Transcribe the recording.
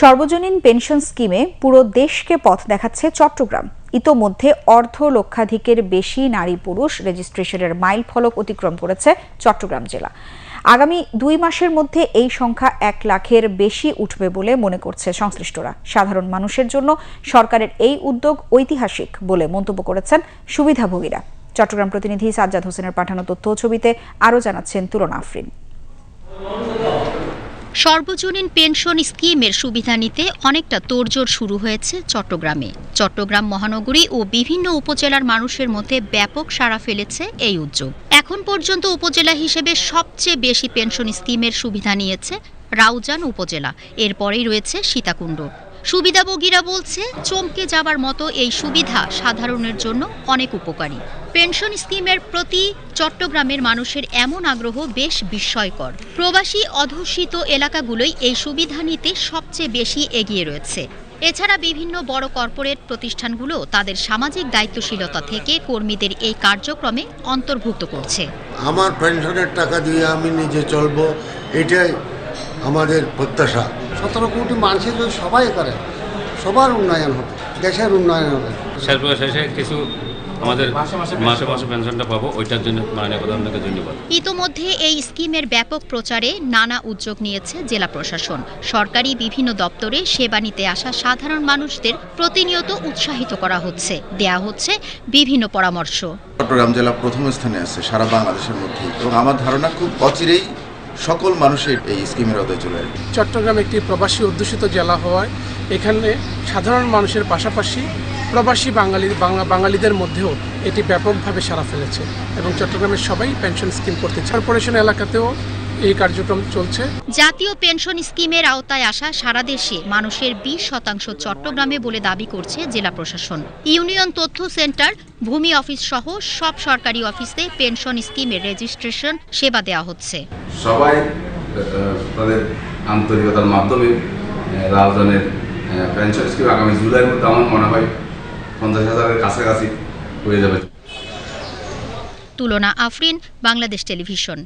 সর্বজনীন পেনশন স্কিমে পুরো দেশকে পথ দেখাচ্ছে চট্টগ্রাম। ইতোমধ্যে অর্ধ লক্ষাধিকের বেশি নারী পুরুষ রেজিস্ট্রেশনের মাইল ফলক অতিক্রম করেছে চট্টগ্রাম জেলা। আগামী দুই মাসের মধ্যে এই সংখ্যা এক লাখের বেশি উঠবে বলে মনে করছে সংশ্লিষ্টরা। সাধারণ মানুষের জন্য সরকারের এই উদ্যোগ ঐতিহাসিক বলে মন্তব্য করেছেন সুবিধাভোগীরা। চট্টগ্রাম প্রতিনিধি সাজ্জাদ হোসেনের পাঠানো তথ্য ছবিতে আরও জানাচ্ছেন তুলনা আফরিন। সর্বজনীন পেনশন স্কিমের সুবিধা নিতে অনেকটা তোড়জোড় শুরু হয়েছে চট্টগ্রামে। চট্টগ্রাম মহানগরী ও বিভিন্ন উপজেলার মানুষের মধ্যে ব্যাপক সাড়া ফেলেছে এই উদ্যোগ। এখন পর্যন্ত উপজেলা হিসেবে সবচেয়ে বেশি পেনশন স্কিমের সুবিধা নিয়েছে রাউজান উপজেলা। এরপরেই রয়েছে সীতাকুণ্ড। সুবিধাভোগীরা বলছে, চমকে যাবার মতো এই সুবিধা সাধারণের জন্য অনেক উপকারী। পেনশন স্কিমের প্রতি চট্টগ্রামের মানুষের এমন আগ্রহ বেশ বিস্ময়কর। প্রবাসী অধ্যুষিত এলাকাগুলোই এই সুবিধা নিতে সবচেয়ে বেশি এগিয়ে রয়েছে। এছাড়া বিভিন্ন বড় কর্পোরেট প্রতিষ্ঠানগুলো তাদের সামাজিক দায়িত্বশীলতা থেকে কর্মীদের এই কার্যক্রমে অন্তর্ভুক্ত করছে। আমার পেনশনের টাকা দিয়ে আমি নিজে চলবো, এটাই আমাদের প্রত্যাশা। সতেরো কোটি মানুষের যদি সবাই করে সবার উন্নয়ন হবে দেশের উন্নয়ন হবে। শেষ বয়স শেষে কিছু আমাদের মাসে মাসে পেনশনটা পাবো ওইটার জন্য মাননীয় প্রধানমন্ত্রীকে ধন্যবাদ। ইতোমধ্যে এই স্কিমের ব্যাপক প্রচারে নানা উদ্যোগ নিয়েছে জেলা প্রশাসন। সরকারি বিভিন্ন দপ্তরে সেবা নিতে আসা সাধারণ মানুষদের প্রতিনিয়ত উৎসাহিত করা হচ্ছে। দেয়া হচ্ছে বিভিন্ন পরামর্শ। চট্টগ্রাম জেলা প্রথম স্থানে আছে সারা বাংলাদেশের মধ্যে। এবং আমার ধারণা খুব অচিরেই সকল মানুষের এই স্কিমের আওতায় চলে আসবে। চট্টগ্রাম একটি প্রবাসী অধ্যুষিত জেলা হওয়ায় এখানে সাধারণ মানুষের পাশাপাশি প্রবাসী বাঙালি বাংলা বাঙালিদের মধ্যেও এটি ব্যাপকভাবে সাড়া ফেলেছে এবং চট্টগ্রামের সবাই পেনশন স্কিম করতে কর্পোরেশন এলাকাতেও এই কার্যক্রম চলছে। জাতীয় পেনশন স্কিমের আওতায় আসা সারা দেশে মানুষের বিশ শতাংশ চট্টগ্রামে বলে দাবি করছে জেলা প্রশাসন। ইউনিয়ন তথ্য সেন্টার ভূমি অফিস সহ সব সরকারি অফিসে পেনশন স্কিমের রেজিস্ট্রেশন সেবা দেওয়া হচ্ছে। সবাই তাদের আন্তরিকতার মাধ্যমে রাজধানের পেনশন স্কিম আগামী জুলাইয়ের মধ্যে আমার মনে হয় পঞ্চাশ হাজারের কাছাকাছি হয়ে যাবে। তুলনা আফরিন বাংলাদেশ টেলিভিশন।